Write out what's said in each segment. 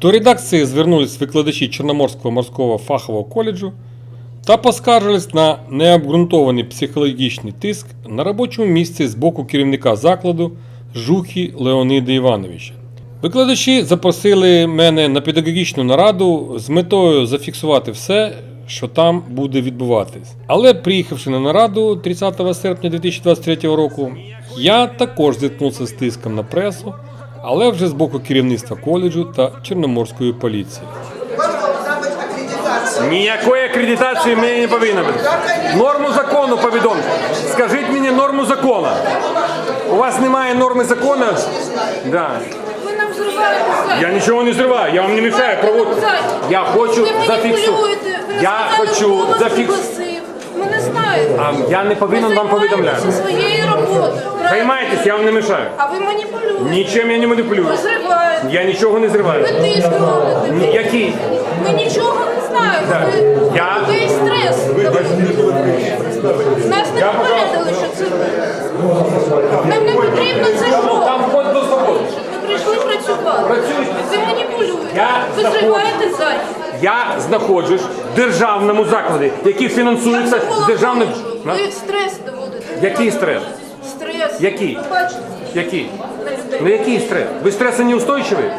До редакції звернулись викладачі Чорноморського морського фахового коледжу та поскаржились на необґрунтований психологічний тиск на робочому місці з боку керівника закладу Жухі Леонида Івановича. Викладачі запросили мене на педагогічну нараду з метою зафіксувати все, що там буде відбуватись. Але приїхавши на нараду 30 серпня 2023 року, я також зіткнувся з тиском на пресу, але вже з боку керівництва коледжу та Чорноморської поліції. Ніякої акредитації в мене не повинно бути. Норму закону повідомте. Скажіть мені норму закону. У вас немає норми закону? Да. Я нічого не зриваю, я вам не мішаю проводити. Я хочу зафіксувати. Я хочу зафіксувати. Ми не знаєте. А я не повинен вам повідомляти. Ви своєю роботою. Займайтесь, я вам не мішаю. А ви маніпулюєте. Нічим я не маніпулюю. Ви зриваєте. Я нічого не зриваю. Ви тиск робите. Ні, Який? Ми нічого не знаємо. Так. Ви, Я- ви стрес. Нас не попередили, що це ви. Нам не потрібно це що. Там вход до свободи. Ми прийшли працювати. Працюйте. Ви маніпулюєте. Я Ви зриваєте сайт. Я знаходжусь в державному закладі, який фінансується з державним. На- Ви стрес доводите. Який стрес? Стрес. Який? Ви бачите Який? Ну який стрес? Ви стресонеустойчиві?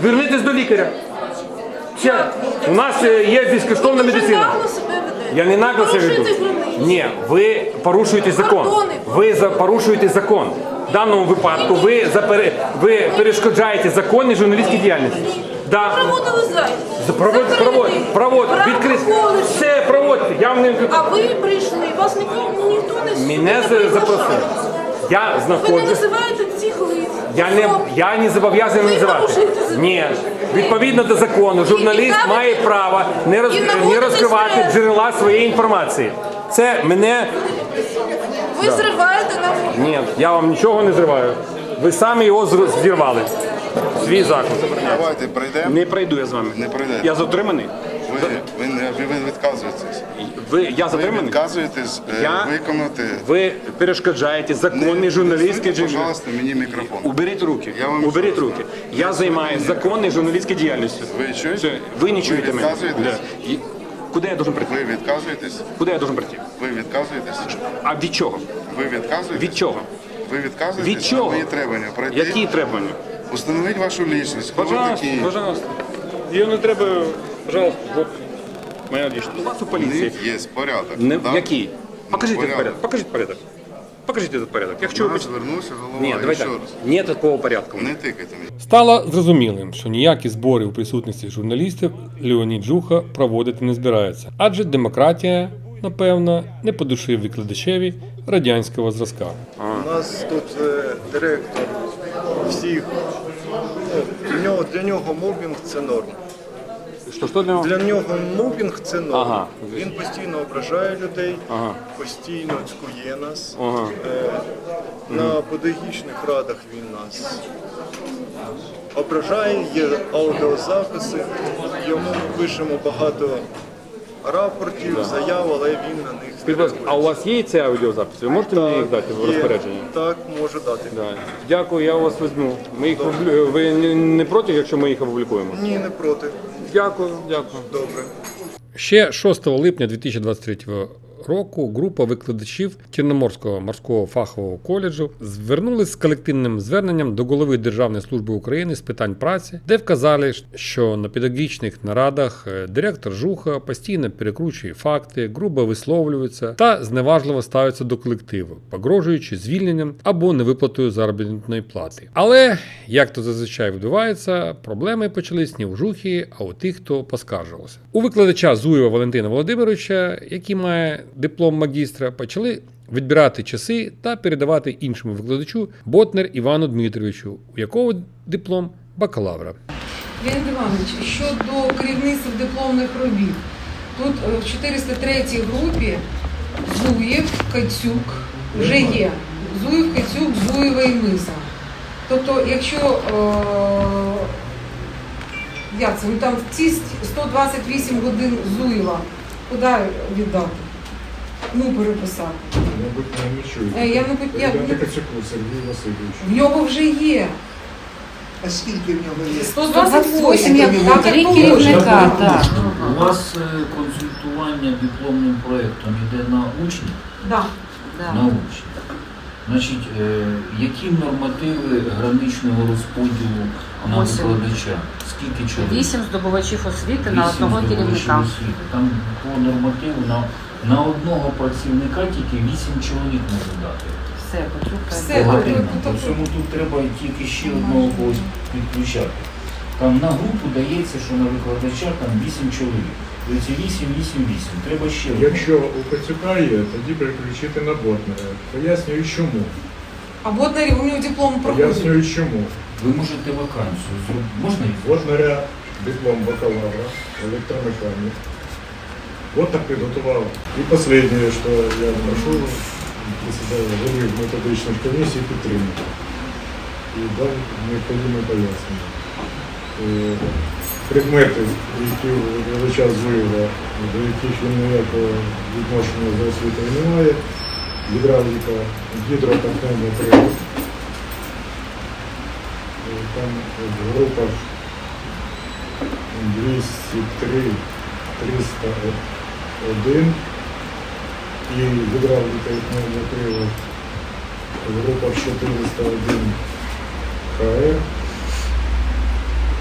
Звернітесь до лікаря. Ще, у нас е, є безкоштовна медицина. Я не нагло себе веду. Ні, ви порушуєте закон. Кордони. Ви за- порушуєте закон. В даному випадку ви, запере- ви перешкоджаєте законній журналістській діяльності. Да. Проводили захід. Проводь, проводь, проводь, відкрити. Все, проводьте. Я вам не А ви прийшли, вас ніхто, ніхто не Мене не запросили. Я Ви не знаходжусь. називаєте цих лиць. Я не я не зобов'язаний Ви називати. порушуєте закон. Ні. Відповідно до закону, журналіст наводите- має право не, роз, і не розкривати стрес. джерела своєї інформації. Це мене. Ви зриваєте нам. Ні, я вам нічого не зриваю. Ви самі його зр- зірвали. Свій заклад. Давайте пройдемо. Не пройду я з вами. Не пройдете. Я затриманий. Ви, ви, не- ви, ви відказуєтесь. Ви я Ви затриманий. відказуєтесь е, Я- виконати. Ви перешкоджаєте законний журналістський джерел. Пожалуйста, мені мікрофон. Уберіть руки. Я вам Уберіть що? руки. Я займаюся законною журналістською діяльністю. Ви чуєте? Все. Ви не чуєте мене. відказуєтесь? Да. І- Куди я должен прийти? Ви відказуєтесь? Куди я должен прийти? Ви відказуєтесь? А від чого? Ви відказуєтесь? Від чого? Ви відказуєтесь? Від чого? На мої требування. Пройти. Які требування? Установіть вашу лічність. Хто ви Пожалуйста, такі? пожалуйста. Її не треба, пожалуйста, вот. Моя лічність. У вас у У поліції. них є порядок. Не, да? Який? Покажіть этот Порядок. порядок. Покажіть порядок. Покажіть этот порядок. Якщо Я ви... звернувся головою. Ні, давай ще так. раз. Ні такого порядку. Не тикайте мені. Стало зрозумілим, що ніякі збори у присутності журналістів Леонід Жуха проводити не збирається, адже демократія, напевно, не по душі викладачеві радянського зразка. У нас тут е, директор всіх. Ну, для, нього, для нього мобінг це норм. Що, що для Для нього мобінг це норм. Ага. Він постійно ображає людей, Ага. постійно цькує нас. Ага. Е, на педагогічних радах він нас ображає, є аудіозаписи. Йому ми пишемо багато рапортів, заяв, але він на них Скажіть, будь ласка, а у вас є ці аудіозаписи? Ви можете мені їх дати в розпорядженні? розпорядження? Так, можу дати. Да. Дякую, я у вас візьму. Ми їх публю- Ви не- не проти, якщо ми їх опублікуємо? Ні, не проти. Дякую, дякую. Добре. Ще 6 липня 2023 року група викладачів Чорноморського морського фахового коледжу звернулись з колективним зверненням до голови Державної служби України з питань праці, де вказали, що на педагогічних нарадах е, директор Жуха постійно перекручує факти, грубо висловлюється та зневажливо ставиться до колективу, погрожуючи звільненням або невиплатою заробітної плати. Але як то зазвичай відбувається, проблеми почались не у Жухі, а у тих, хто поскаржувався. У викладача Зуєва Валентина Володимировича, який має диплом магістра, почали відбирати часи та передавати іншому викладачу Ботнер Івану Дмитровичу, у якого диплом бакалавра. Леонід Іванович, щодо керівництва дипломних робіт, тут е, в 403 групі Зуєв, Кацюк вже є. Зуєв, Кацюк, Зуєва і Миса. Тобто, якщо е, як це, ну там ці 128 годин Зуєва, куди віддати? Ну, переписати. Мабуть, не. Е, я, мабуть, я- Передати Кацюку Сергію Васильовичу. В нього вже є. А скільки в нього є? 128, як так, як положено. керівника, так. У вас е, консультування дипломним проєктом йде на учнів? Да. Да. На учнів. Значить, е, які нормативи граничного розподілу на Восім. викладача? Скільки чоловік? Вісім здобувачів освіти на Вісім одного здобувачів керівника. освіти. Там по нормативу на, на одного працівника тільки вісім чоловік може дати. Все, почухай. Все. Тут- По цьому тут треба тільки ще одного когось підключати. Там на групу дається, що на викладача там 8 чоловік. Тобто 8, 8, 8. Треба ще одного. Якщо у Пацюка є, тоді переключити на Ботнера. Пояснюю чому. А Ботнарі, у нього диплом проходить. Пояснюю чому. Ви можете вакансію зробити. Можна їх? Ботнера диплом бакалавра, електромеханік. Вот так підготував. І останнє, що я прошу председателя голови методичної комісії підтримати. І далі необхідне пояснення. Е, Предмети, які величав Зуєва, до яких він ніякого відношення за освітою не має, гідравліка, гідропатентний прилад. Е, Там в групах 203, 301 і гідравліка і пневмний привод в групах 401 ХР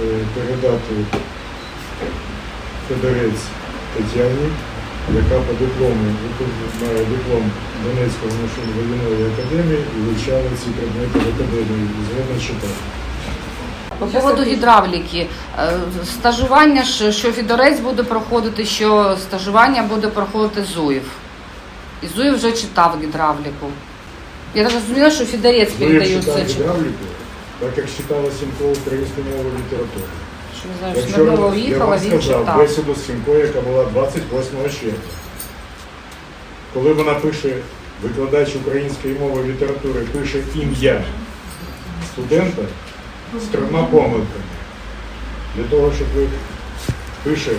Е, передати Федорець Тетяні, яка по диплому має диплом Донецького машинно-водяної академії і вивчала ці предмети в академії. Згодна читати. По поводу гідравліки. Е, Стажування, що Фідорець буде проходити, що стажування буде проходити Зуєв. І Зуєв вже читав гідравліку. Я так зрозуміла, що Фідорець передає читав гідравліку, так як читала Сімко українську мову літературу. Що не знаю, що Смирнова я уїхала, вам він читав. бесіду з Сімко, яка була 28 червня. Коли вона пише, викладач української мови і літератури пише ім'я студента з трьома помилками. Для того, щоб ви пише,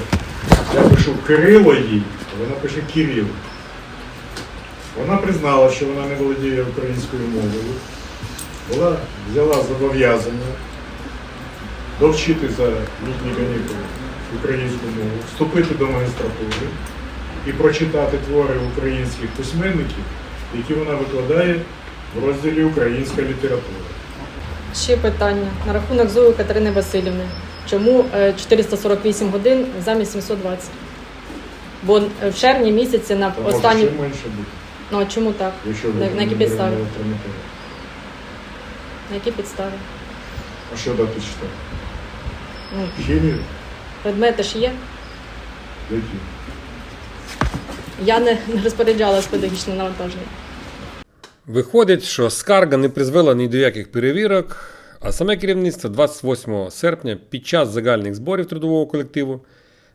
я пишу Кирило їй, а вона пише Кирил. Вона признала, що вона не володіє українською мовою. Була, взяла зобов'язання довчити за літні канікули українську мову, вступити до магістратури і прочитати твори українських письменників, які вона викладає в розділі Українська література. Ще питання на рахунок Зої Катерини Васильівни. Чому е, 448 годин замість 720? Бо е, в червні місяці на може останній... ще менше бути, Ну, а чому так? якщо На, ви на які не. На які підстави? А що дати читати? Ну, Хімію? предмети ж є. Які? Я не, не розпоряджалась педагогічним навантаженням. Виходить, що скарга не призвела ні до яких перевірок, а саме керівництво 28 серпня під час загальних зборів трудового колективу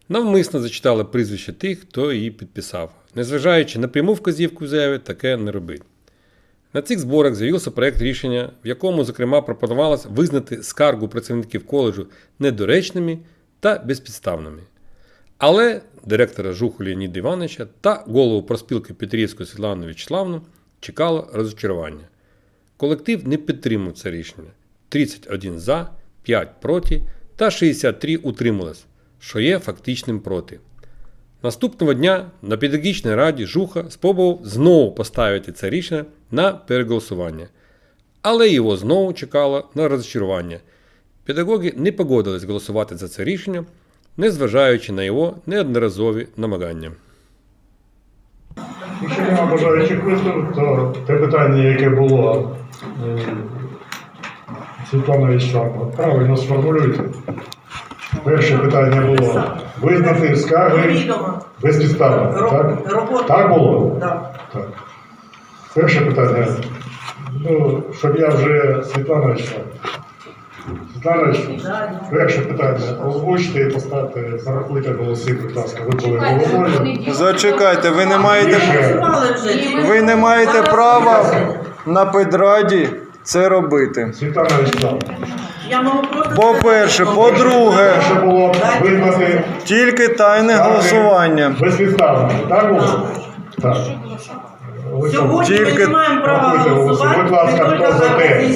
навмисно зачитало прізвище тих, хто її підписав, незважаючи на пряму вказівку в заяві таке не робити. На цих зборах з'явився проєкт рішення, в якому, зокрема, пропонувалось визнати скаргу працівників коледжу недоречними та безпідставними. Але директора Жуху Леоніда Івановича та голову проспілки Петрівську Світлану Вячеславну чекало розчарування. Колектив не підтримав це рішення. 31 за, 5 проти та 63 утрималось, що є фактичним проти. Наступного дня на педагогічній раді Жуха спробував знову поставити це рішення на переголосування. Але його знову чекало на розчарування. Педагоги не погодились голосувати за це рішення, незважаючи на його неодноразові намагання. Нема бажаючих виступ, то те питання, яке було е, Світлана Вячеславовна, правильно сформулюйте. Перше питання було визнати скарги безпідставно, так? Так було? Так. Перше питання. Ну, щоб я вже Світлана Вячеславовна. Вячеславовна, перше питання. Озвучте і поставте, порахуйте голоси, будь ласка, ви були головою. Зачекайте, ви не маєте, ви не маєте права на педраді це робити. Світлана Вячеславовна. По-перше, по-друге, тільки тайне голосування. безпідставно. Так було? Так. Олександр, Тільки рахуйте голоси. Будь ласка, хто за те,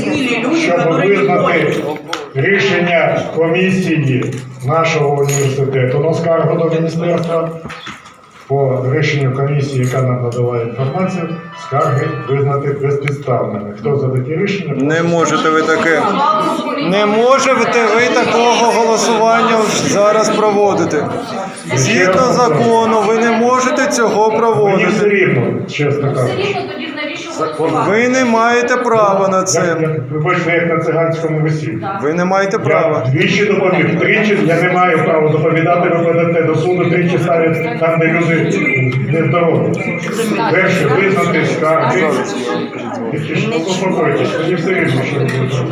щоб визнати рішення комісії нашого університету на скаргу до міністерства по рішенню комісії, яка нам надала інформацію, скарги визнати безпідставними. Хто за таке рішення? Не можете ви таке. Не можете ви такого голосування зараз проводити. Згідно закону, ви не можете цього Мені все проводити. рівно, чесно кажучи. Голосувати? Ви не маєте права на це. як, ви бачите, як на циганському весіллі. Ви не маєте Я права. двічі доповів, тричі я не маю права доповідати, ви ведете до суду, тричі ставлять там, де люди нездорові. Перше, визнати скарги. Успокойтесь, тоді все рівно, що.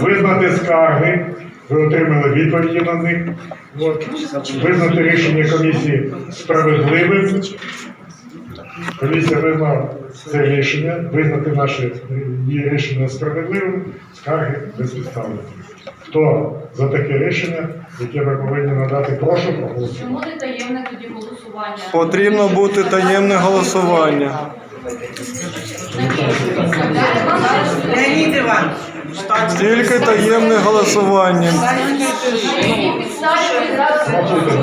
Визнати скарги, ви отримали відповіді на них. От. Визнати рішення комісії справедливим. Комісія визнала це рішення, визнати наше її рішення справедливим, скарги безпідставними. Хто за таке рішення, яке ви повинні надати, прошу проголосувати. Чому не таємне тоді голосування? Потрібно бути таємне голосування. Леонід Иванович, Тільки таємне голосування. Які підстави ви зараз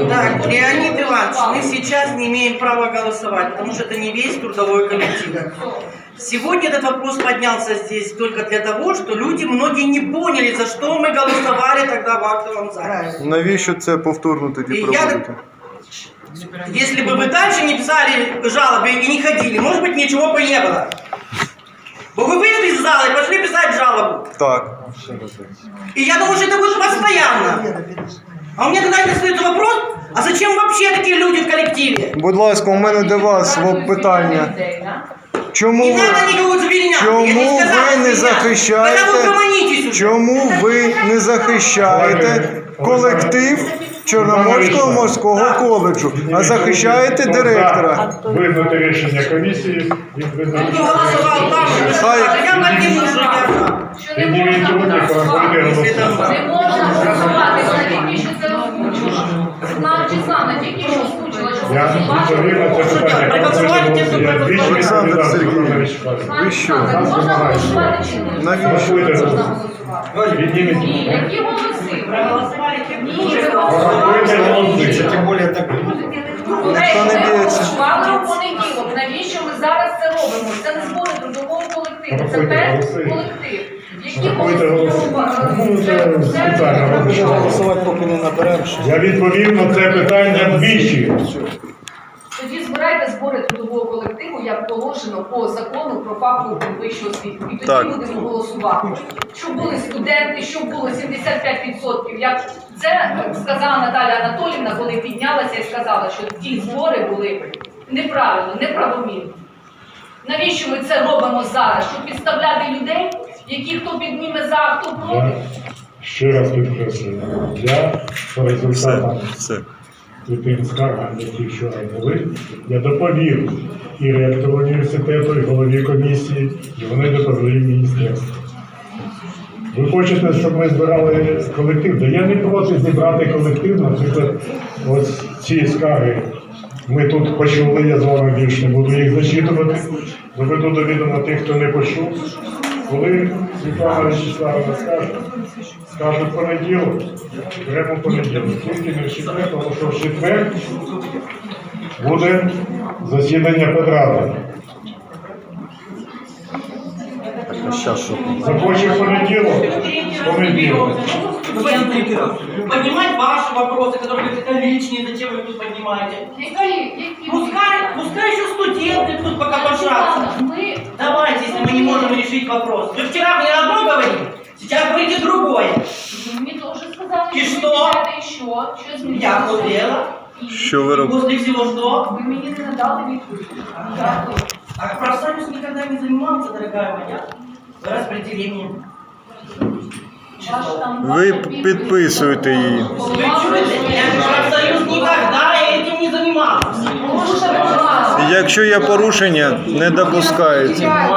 так, Леонид Иванович, мы сейчас не имеем права голосовать, потому что это не весь трудовой коллектив. Сегодня этот вопрос поднялся здесь только для того, что люди многие не поняли, за что мы голосовали тогда в актовом зале. Навіщо це повторно тоді І я- проводити? Если бы вы дальше не писали жалобы и не ходили, может быть, ничего бы не было. Вы бы вышли из зала и пошли писать жалобу. Так. И я думаю, что это будет постоянно. А у меня тогда остается вопрос, а зачем вообще такие люди в коллективе? Будь ласка, у мене до вас во- питання. людей, да? Чому Не ви, надо никого звільняти. я чому не сказала ви не звільняти. Когда ви захищаєте? угомонитесь уже. Чому ви не захищаєте колектив Чорноморського морського коледжу, а захищаєте директора? Визнати рішення комісії. Хто що Хай- що за. Не можна голосувати? будете Если. Не можна голосувати, вона тільки що це озвучила. Тільки що озвучила, що Олександр Сергійович. Ви що? Можна голосувати чи ні? Навіщо? Можна голосувати. Які голоси? Проголосували Ні, вже Порахуйте голоси. Ніхто не. Голосували у понеділок. Навіщо ми зараз це робимо? Це не збори трудового колективу, це Порахуйте колектив. Які голоси. Ну, це спеціально робимо. Я відповів на це питання двічі. Тоді збирайте збори трудового колективу, як положено по закону про фахову вищу освіту. І тоді Так. будемо голосувати. Щоб були студенти, щоб було 75%. Як це сказала Наталя Анатолівна, коли піднялася і сказала, що ті збори були неправильно, неправомірно. Навіщо ми це робимо зараз? Щоб підставляти людей, які хто підніме за, а хто проти? Ще раз підкреслюю. Я по результатам Все. і тим скаргам, які вчора були, я доповів і ректору університету, і голові комісії, і вони доповіли міністерству. Ви хочете, щоб ми збирали колектив? Да я не проти зібрати колектив, наприклад, ось ці скарги. Ми тут почули, я з вами більше не буду їх зачитувати. Доведу до відома тих, хто не почув. Коли Світлана Вячеславовна скаже, скаже понеділок, беремо понеділок. Тільки не в четвер, тому що в четвер буде засідання педради. Захоче в понеділок, в понеділок. Поднимать ваши вопросы, которые вы это личные, зачем вы тут поднимаете? Які, які Пускай, пускай еще студенты тут пока пошатся. Ми Давайте, если мы не можем решить вопрос. Вы вчера мне одно говорили, сейчас говорите другое. Мені теж сказали, І що що? ви знаєте, і що? Що змінилося? Я хотела. Що ви робите? После всего что? Ви мені не надали відповідь. Дякую. А профсоюз никогда не занимался, дорогая моя, Распределением. Ви підписуєте її. Профсоюз не. Якщо є порушення, не допускається.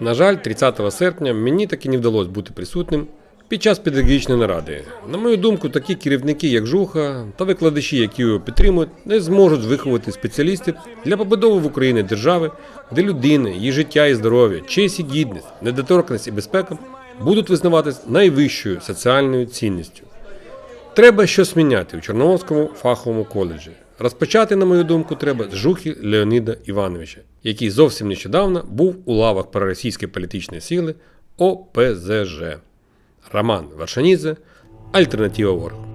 На жаль, 30 серпня мені таки не вдалося бути присутнім під час педагогічної наради, на мою думку, такі керівники, як жуха та викладачі, які його підтримують, не зможуть виховати спеціалістів для побудови в Україні держави, де людини, її життя і здоров'я, честь і гідність, недоторкність і безпека будуть визнаватись найвищою соціальною цінністю. Треба щось міняти у Чорноморському фаховому коледжі. Розпочати, на мою думку, треба з жухи Леоніда Івановича, який зовсім нещодавно був у лавах проросійської політичної сили ОПЗЖ. Роман Варшанідзе, Альтернатива Ворог.